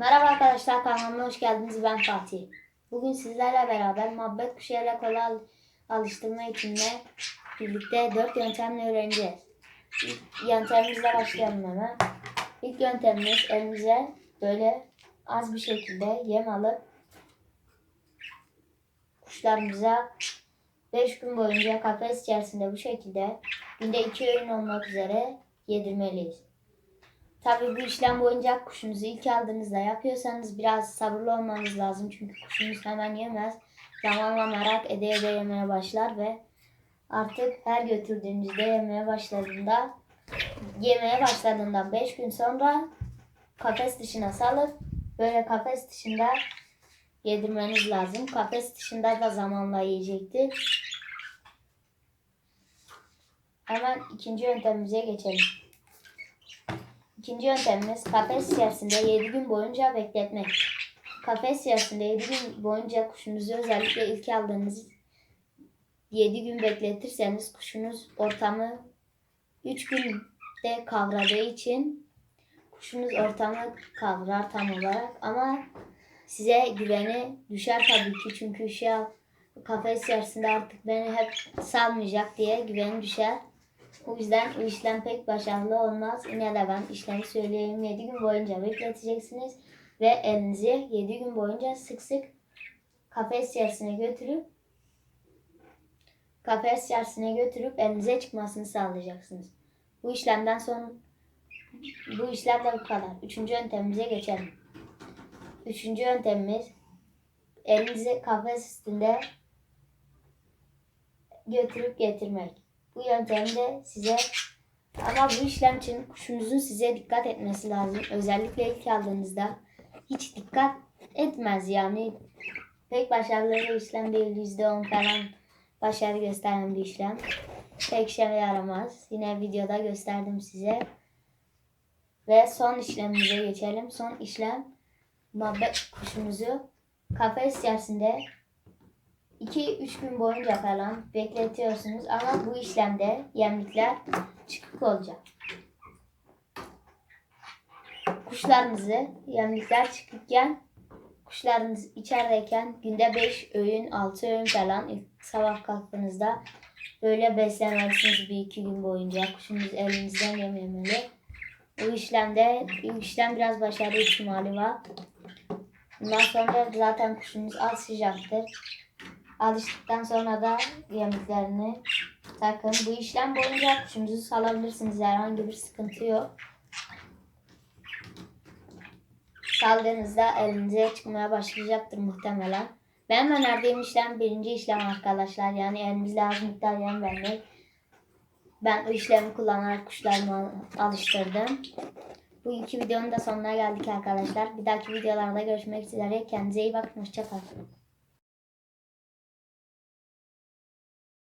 Merhaba arkadaşlar kanalıma hoş geldiniz. Ben Fatih. Bugün sizlerle beraber muhabbet kuşu ile kola al- alıştırma eğitimine birlikte dört yöntemle öğreneceğiz. İlk yöntemimizle başlayalım hemen. İlk yöntemimiz elimize böyle az bir şekilde yem alıp kuşlarımıza 5 gün boyunca kafes içerisinde bu şekilde günde 2 öğün olmak üzere yedirmeliyiz. Tabii bu işlem boyunca kuşunuzu ilk aldığınızda yapıyorsanız biraz sabırlı olmanız lazım. Çünkü kuşunuz hemen yemez. Zamanla merak ede ede yemeye başlar ve artık her götürdüğünüzde yemeye başladığında yemeye başladığından 5 gün sonra kafes dışına salıp böyle kafes dışında yedirmeniz lazım. Kafes dışında da zamanla yiyecektir. Hemen ikinci yöntemimize geçelim. İkinci yöntemimiz kafes içerisinde 7 gün boyunca bekletmek. Kafes içerisinde 7 gün boyunca kuşunuzu özellikle ilk aldığınız 7 gün bekletirseniz kuşunuz ortamı 3 günde kavradığı için kuşunuz ortamı kavrar tam olarak ama size güveni düşer tabii ki çünkü şu kafes içerisinde artık beni hep salmayacak diye güveni düşer. O yüzden bu işlem pek başarılı olmaz. Yine de ben işlemi söyleyeyim. 7 gün boyunca bekleteceksiniz. Ve elinizi 7 gün boyunca sık sık kafes içerisine götürüp kafes içerisine götürüp elinize çıkmasını sağlayacaksınız. Bu işlemden sonra bu işlem de bu kadar. Üçüncü yöntemimize geçelim. Üçüncü yöntemimiz elinizi kafes üstünde götürüp getirmek. Bu yöntemde size ama bu işlem için kuşunuzun size dikkat etmesi lazım. Özellikle ilk aldığınızda hiç dikkat etmez yani. Pek başarılı bir işlem değil. %10 falan başarı gösteren bir işlem. Pek işe yaramaz. Yine videoda gösterdim size. Ve son işlemimize geçelim. Son işlem muhabbet kuşumuzu kafes içerisinde 2-3 gün boyunca falan bekletiyorsunuz ama bu işlemde yemlikler çıkık olacak. Kuşlarınızı yemlikler çıkıkken kuşlarınız içerideyken günde 5 öğün 6 öğün falan ilk sabah kalktığınızda böyle beslemelisiniz bir iki gün boyunca. Kuşunuz elinizden yememeli. Bu işlemde bu işlem biraz başarı ihtimali var. Bundan sonra zaten kuşunuz az sıcaktır. Alıştıktan sonra da yemeklerini takın. Bu işlem boyunca kuşumuzu salabilirsiniz. Herhangi bir sıkıntı yok. Saldığınızda elinize çıkmaya başlayacaktır muhtemelen. Ben önerdiğim işlem birinci işlem arkadaşlar. Yani elimizle az miktar yem vermek. Ben o işlemi kullanarak kuşlarımı alıştırdım. Bu iki videonun da sonuna geldik arkadaşlar. Bir dahaki videolarda görüşmek üzere. Kendinize iyi bakın. Hoşçakalın.